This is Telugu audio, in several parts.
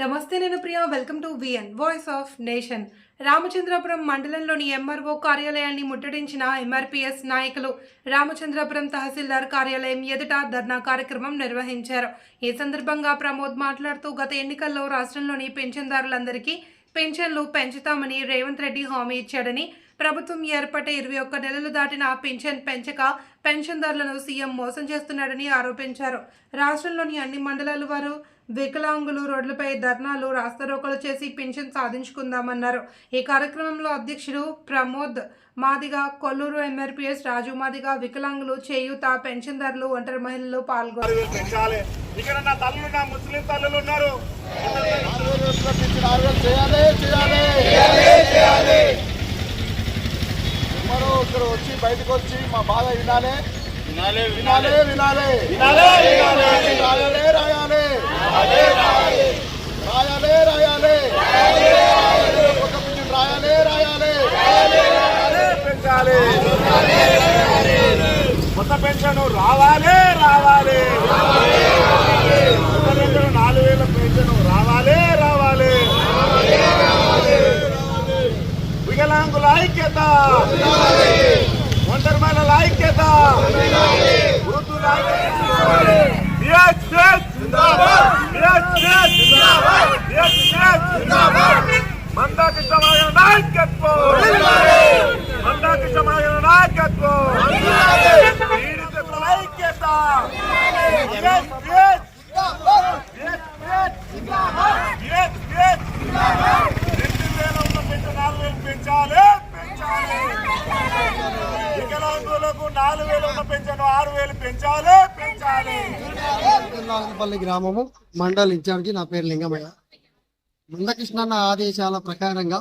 నమస్తే నేను Priya welcome to VN voice of nation Ramachandrapuram మండలంలోని ఎంఆర్ఓ కార్యాలయాన్ని ముట్టడించిన ఎంఆర్పిఎస్ నాయకులు రామచంద్రపురం తహసీల్దార్ కార్యాలయం ఎదుట ధర్నా కార్యక్రమం నిర్వహించారు. ఈ సందర్భంగా ప్రమోద్ మాట్లాడుతూ గత ఎన్నికల్లో రాష్ట్రంలోని పెన్షన్దారులందరికీ పెన్షన్లు పెంచుతామని రేవంత్ రెడ్డి హామీ ఇచ్చాడని ప్రభుత్వం ఏర్పడే ఇరవై ఒక్క నెలలు దాటిన పెన్షన్ పెంచక పెన్షన్దారులను సీఎం మోసం చేస్తున్నాడని ఆరోపించారు. రాష్ట్రంలోని అన్ని మండలాల వారు వికలాంగులు రోడ్లపై ధర్నాలు రాస్తారోకలు చేసి పెన్షన్ సాధించుకుందామన్నారు. ఈ కార్యక్రమంలో అధ్యక్షుడు ప్రమోద్ మాదిగా కొల్లూరు ఎంఆర్పిఎస్ రాజు మాదిగా వికలాంగులు చేయూత పెన్షన్దారులు ఒంటరి మహిళలు పాల్గొన్నారు. ఇక్కడ నా తల్లులు నా ముస్లిం తల్లులు ఉన్నారు. వచ్చి బయటకు వచ్చి మా బాధ వినాలి. వినాలే వినాలి వినాలి. వినాలే రాయాలి రాయాలి. రాయాలి రాయాలి. ఒక పింఛన్ రాయాలి రాయాలి. పెంచాలి. కొత్త పెన్షన్ రావాలి రావాలి కొత్త పెన్షన్ నాలుగు వేల పెన్షన్ రావాలి రావాలి వికలాంగుల ఐక్యత ఒంటరి మహిళల ఐక్యత వృద్ధుల ఐక్యత Yes, yes! Yes, yes! Yes, yes! మందాకిష్టమైన నాయకత్వం మందాకిష్టమైన నాయకత్వం పీడితుల ఐక్యత Yes, yes! Yes, yes! Yes, yes! రెండు వేల ఉన్న వేలు పెంచాలి పెంచాలి. వికలాంగులకు నాలుగు వేలు ఉన్న ఆరు వేలు పెంచాలి పెంచాలి. నాగపల్లి గ్రామము మండల్ ఇన్ఛార్జి నా పేరు లింగమయ్య. మందకృష్ణన్న ఆదేశాల ప్రకారంగా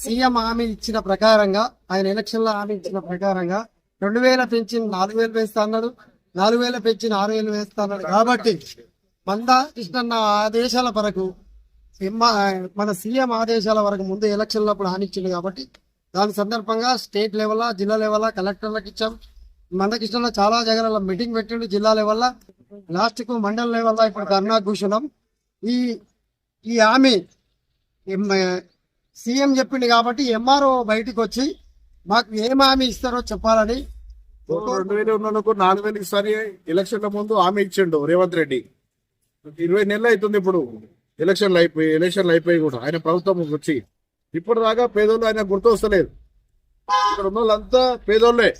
సీఎం హామీ ఇచ్చిన ప్రకారంగా ఆయన ఎలక్షన్లో హామీ ఇచ్చిన ప్రకారంగా రెండు వేల పెంచిన నాలుగు వేలు వేస్తా అన్నాడు నాలుగు వేల పెంచిన ఆరు వేలు వేస్తా అన్నాడు. కాబట్టి మంద కృష్ణన్న ఆదేశాల వరకు మన సీఎం ఆదేశాల వరకు ముందు ఎలక్షన్లో అప్పుడు హామీ ఇచ్చిండు కాబట్టి దాని సందర్భంగా స్టేట్ లెవెల్ జిల్లా లెవెల్ కలెక్టర్లకు ఇచ్చాం. మందకృష్ణలో చాలా జగన్ల మీటింగ్ పెట్టిండు జిల్లా లెవెల్ లాస్ట్కు మండల లెవెల్ ఇప్పుడు ధర్నా కూర్చున్నాం ఈ ఈ హామీ సీఎం చెప్పిండు కాబట్టి ఎంఆర్ఓ బయటకు వచ్చి మాకు ఏం హామీ ఇస్తారో చెప్పాలని రెండు వేలు ఉన్నందుకు నాలుగు వేలు ఈసారి ఎలక్షన్ల ముందు హామీ ఇచ్చిండు రేవంత్ రెడ్డి. ఇరవై నెలలు అవుతుంది ఇప్పుడు. ఎలక్షన్లు అయిపోయి ఎలక్షన్లు అయిపోయి కూడా ఆయన ప్రభుత్వం వచ్చి. ఇప్పుడు దాకా పేదోళ్ళు ఆయన గుర్తు వస్తలేదు ఇక్కడ ఉన్న వాళ్ళంతా పేదోళ్ళే.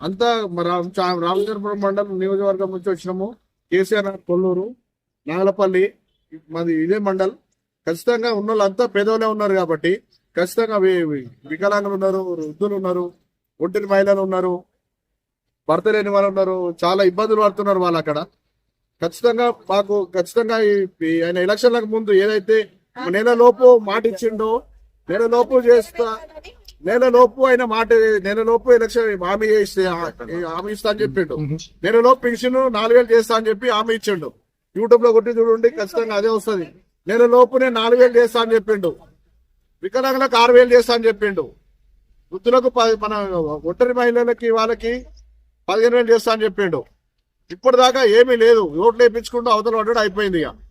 అంతా రామచంద్రపురం మండలం నియోజకవర్గం నుంచి వచ్చినాము. కేసీఆర్ కొల్లూరు నాగలపల్లి మాది ఇదే మండల్. ఖచ్చితంగా ఉన్న వాళ్ళంతా పేదోళ్ళే ఉన్నారు కాబట్టి ఖచ్చితంగా వికలాంగులు ఉన్నారు వృద్ధులు ఉన్నారు ఒంటరి మహిళలు ఉన్నారు భర్త లేని వాళ్ళు ఉన్నారు చాలా ఇబ్బందులు పడుతున్నారు వాళ్ళు అక్కడ. ఖచ్చితంగా మాకు ఖచ్చితంగా ఆయన ఎలక్షన్లకు ముందు ఏదైతే నెల లోపు మాట ఇచ్చిండో నెల లోపు చేస్తా నెల లోపు ఆయన మాట నెల లోపు ఎలక్షన్ హామీ చేస్తే హామీ ఇస్తా అని చెప్పిండు. నెల లోపు పెన్షన్ నాలుగు వేలు చేస్తా అని చెప్పి హామీ ఇచ్చిండు. యూట్యూబ్లో కొట్టి చూడండి ఖచ్చితంగా అదే వస్తుంది. నేను లోపు నేను నాలుగు వేలు చేస్తా అని చెప్పిండు. వికలాంగులకు ఆరు వేలు చేస్తా అని చెప్పిండు. వృద్ధులకు మన ఒంటరి మహిళలకి వాళ్ళకి పదిహేను వేలు చేస్తా అని చెప్పిండు. ఇప్పటిదాకా దాకా ఏమీ లేదు. ఓట్లు వేయించుకుంటూ అవతల పడ్డాడు అయిపోయింది ఇక.